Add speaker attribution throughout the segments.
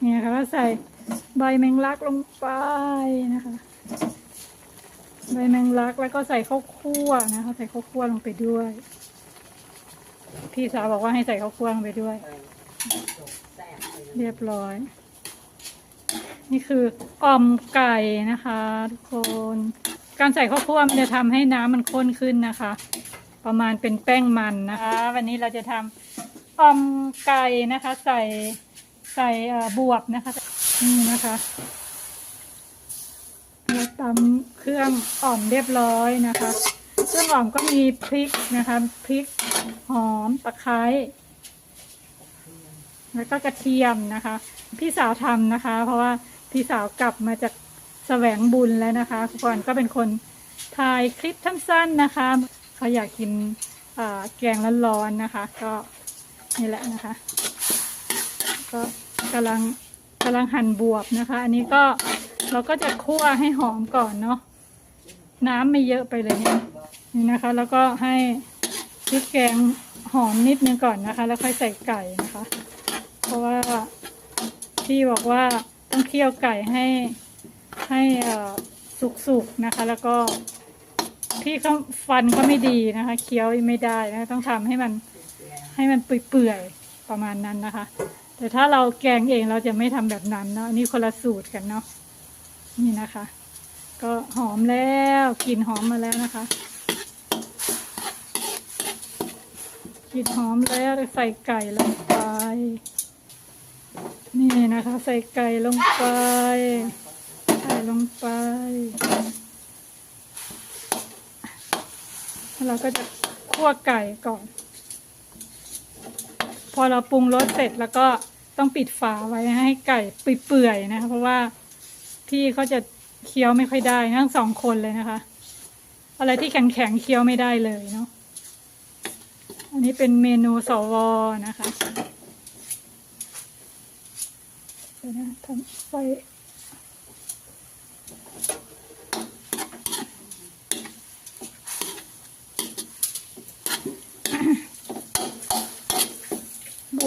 Speaker 1: เนี่ยค่ะก็ใส่ใบแมงลักลงไปนะคะ ใบแมงลักแล้วก็ใส่ข้าวคั่วนะคะใส่ข้าวคั่วลงไปด้วย พี่สาวบอกว่าให้ใส่ข้าวคั่วลงไปด้วย เรียบร้อย นี่คืออ่อมไก่นะคะ ทุกคน การใส่ข้าวคั่วมันจะทำให้น้ำมันข้นขึ้นนะคะ ประมาณเป็นแป้งมันนะคะ วันนี้เราจะทำอ่อมไก่นะคะ ใส่ ใส่บวบนะคะนี่นะคะเราตำเครื่องอ่อมเรียบร้อยนะคะ เครื่องอ่อมก็มีพริกนะคะพริกหอมตะไคร้แล้วก็กระเทียมนะคะ พี่สาวทำนะคะ เพราะว่าพี่สาวกลับมาจากแสวงบุญแล้วนะคะก่อนก็เป็นคนถ่ายคลิปสั้นๆนะคะ เขาอยากกินแกงร้อนๆนะคะ ก็นี่แหละนะคะ ก็กำลังกำลังหั่นบวบนะคะ อันนี้ก็เราก็จะคั่วให้หอมก่อนเนาะน้ำไม่เยอะไปเลยเนี่ยนี่นะคะ แล้วก็ให้พริกแกงหอมนิดนึงก่อนนะคะ แล้วค่อยใส่ไก่นะคะ เพราะว่าพี่บอกว่าต้องเคี่ยวไก่ให้ให้สุกๆนะคะ แล้วก็พี่เขาฟันก็ไม่ดีนะคะ เคี้ยวไม่ได้นะต้องทำให้มันให้มันเปื่อยๆประมาณนั้นนะคะ แต่ถ้าเราแกงเองเราจะไม่ทำแบบนั้นเนาะอันนี่คนละสูตรกันเนาะนี่นะคะ ก็หอมแล้วกลิ่นหอมมาแล้วนะคะกลิ่นหอมแล้วใส่ไก่ลงไป นี่นะคะ ใส่ไก่ลงไปใส่ลงไปแล้วเราก็จะคั่วไก่ก่อน อเราปรุงรสเสร็จแล้วก็ต้องปิดฝาไว้ให้ไก่เปื่อยๆนะคะเพราะว่าพี่เขาจะเคี้ยวไม่ค่อยได้ทั้งสองคนเลยนะคะ อะไรที่แข็งๆเคี้ยวไม่ได้เลยเนาะอันนี้เป็นเมนูสวนะคะเดี๋ยวนะทำไฟ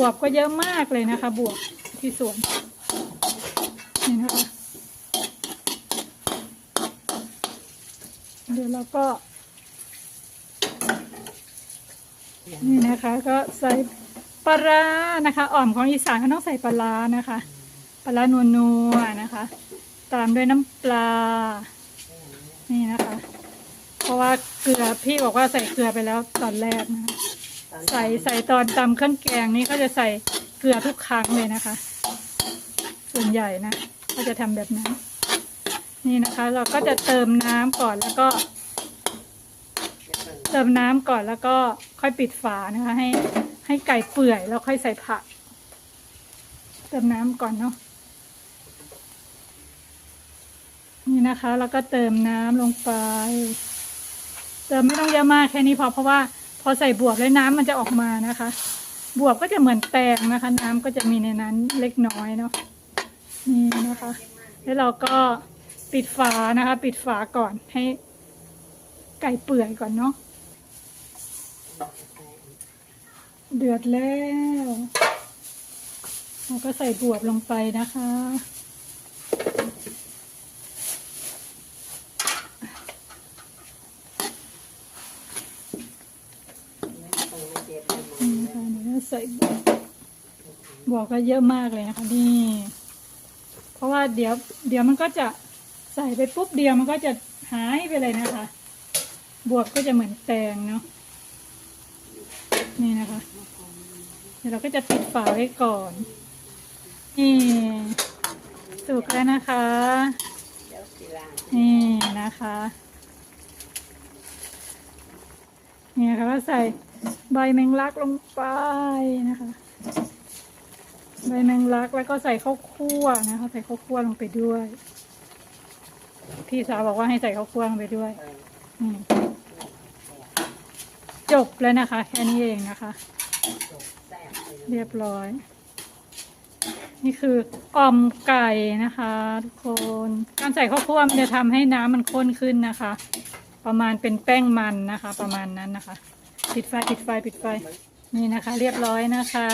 Speaker 1: วบก็เยอะมากเลยนะคะ บวบที่สวนนี่นะคะ เดี๋ยวเราก็นี่นะคะ ก็ใส่ปลานะคะอ่อมของอีสานเขาต้องใส่ปลานะคะปลาร้านัวนัวนะคะ ตามด้วยน้ำปลา นี่นะคะ เพราะว่าเกลือพี่บอกว่าใส่เกลือไปแล้วตอนแรกนะคะ ใส่ใส่ตอนตำเครื่องแกงนี่ก็จะใส่เกลือทุกครั้งเลยนะคะ ส่วนใหญ่นะ ก็จะทำแบบนั้น นี่นะคะ เราก็จะเติมน้ำก่อนแล้วก็ เติมน้ำก่อนแล้วก็ค่อยปิดฝานะคะ ให้ให้ไก่เปื่อยแล้วค่อยใส่ผัก เติมน้ำก่อนเนาะนี่นะคะ แล้วก็เติมน้ำลงไป เติมไม่ต้องเยอะมากแค่นี้พอเพราะว่า พอใส่บวบแล้วน้ำมันจะออกมานะคะ บวบก็จะเหมือนแตงนะคะ น้ำก็จะมีในนั้นเล็กน้อยเนาะนี่นะคะ แล้วเราก็ปิดฝานะคะ ปิดฝาก่อนให้ไก่เปื่อยก่อนเนาะเดือดแล้วเราก็ใส่บวบลงไปนะคะ นี่นะคะเดี๋ยวเรา ใส่บวบบวบก็เยอะมากเลยนะคะนี่ เพราะว่าเดี๋ยว เดี๋ยวมันก็จะใส่ไปปุ๊บเดียวมันก็จะหายไปเลยนะคะ บวบก็จะเหมือนแตงเนาะนี่นะคะ เดี๋ยวเราก็จะปิดฝาไว้ก่อน นี่สุกแล้วนะคะ นี่นะคะ นี่นะคะก็ใส่ใบแมงลักลงไปนะคะ ใบแมงลักแล้วก็ใส่ข้าวคั่วนะคะ ใส่ข้าวคั่วลงไปด้วย พี่สาวบอกว่าให้ใส่ข้าวคั่วลงไปด้วยจบแล้วนะคะ แค่นี้เองนะคะ เรียบร้อย นี่คืออ่อมไก่นะคะ ทุกคน การใส่ข้าวคั่วมันจะทำให้น้ำมันข้นขึ้นนะคะ ประมาณเป็นแป้งมันนะคะ ประมาณนั้นนะคะ ปิดไฟปิดไฟปิดไฟนี่นะคะ เรียบร้อยนะคะ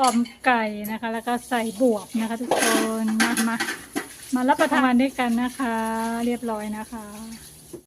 Speaker 1: ออมไก่นะคะ แล้วก็ใส่บวบนะคะ ทุกคนมามามารับประทานด้วยกันนะคะ เรียบร้อยนะคะ